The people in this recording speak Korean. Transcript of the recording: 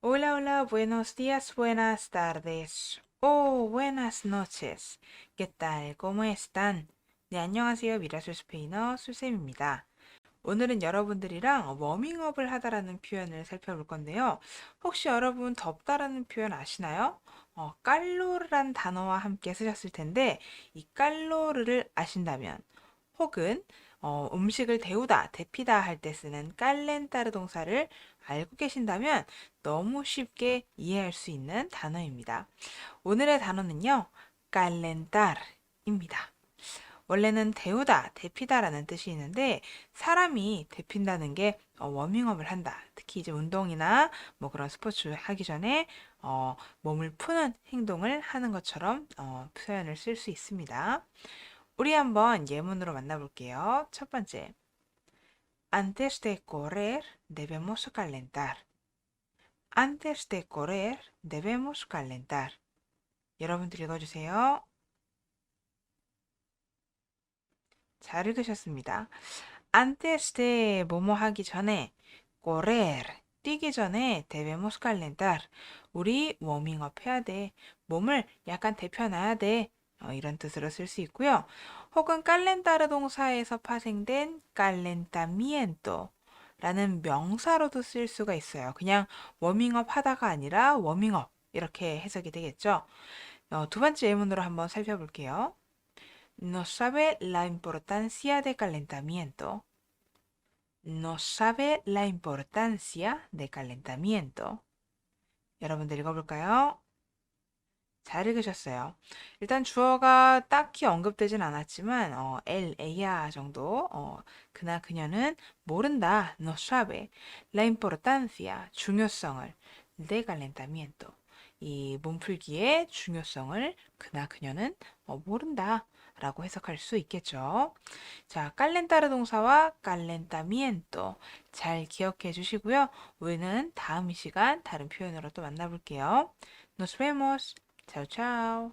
Hola, hola, buenos días, buenas tardes. o buenas noches. ¿Qué tal? ¿Cómo están? 네, 안녕하세요. 미라술 스페인어 수쌤입니다. 오늘은 여러분들이랑 워밍업을 하다라는 표현을 살펴볼 건데요. 혹시 여러분 덥다라는 표현 아시나요? 어, 깔로르란 단어와 함께 쓰셨을 텐데 이 깔로르를 아신다면 혹은 어, 음식을 데우다, 데피다 할 때 쓰는 깔렌따르 동사를 알고 계신다면 너무 쉽게 이해할 수 있는 단어입니다. 오늘의 단어는요, 깔렌따르입니다. 원래는 데우다, 데피다라는 뜻이 있는데 사람이 데핀다는 게 어, 워밍업을 한다. 특히 이제 운동이나 뭐 그런 스포츠 하기 전에 어, 몸을 푸는 행동을 하는 것처럼 어, 표현을 쓸 수 있습니다. 우리 한번 예문으로 만나볼게요. 첫 번째. Antes de correr, debemos calentar. Antes de correr, debemos calentar. 여러분들 읽어주세요. 잘 읽으셨습니다. Antes de 뭐뭐 하기 전에 correr 뛰기 전에 debemos calentar 우리 워밍업 해야 돼. 몸을 약간 데펴놔야 돼. 어, 이런 뜻으로 쓸 수 있고요. 혹은 깔렌타르 동사에서 파생된 calentamiento 라는 명사로도 쓸 수가 있어요. 그냥 워밍업 하다가 아니라 워밍업 이렇게 해석이 되겠죠. 어, 두 번째 예문으로 한번 살펴볼게요. No sabe la importancia de calentamiento. No sabe la importancia de calentamiento. 여러분들 읽어볼까요? 잘 읽으셨어요. 일단 주어가 딱히 언급되진 않았지만 어, el, ella 정도 어, 그나 그녀는 모른다. No sabe la importancia 중요성을 de calentamiento 이 몸풀기의 중요성을 그나 그녀는 어, 모른다. 라고 해석할 수 있겠죠. 자, 깔렌타르 동사와 깔렌타미엔토 잘 기억해 주시고요. 우리는 다음 이 시간 다른 표현으로 또 만나볼게요. Nos vemos. Ciao, ciao.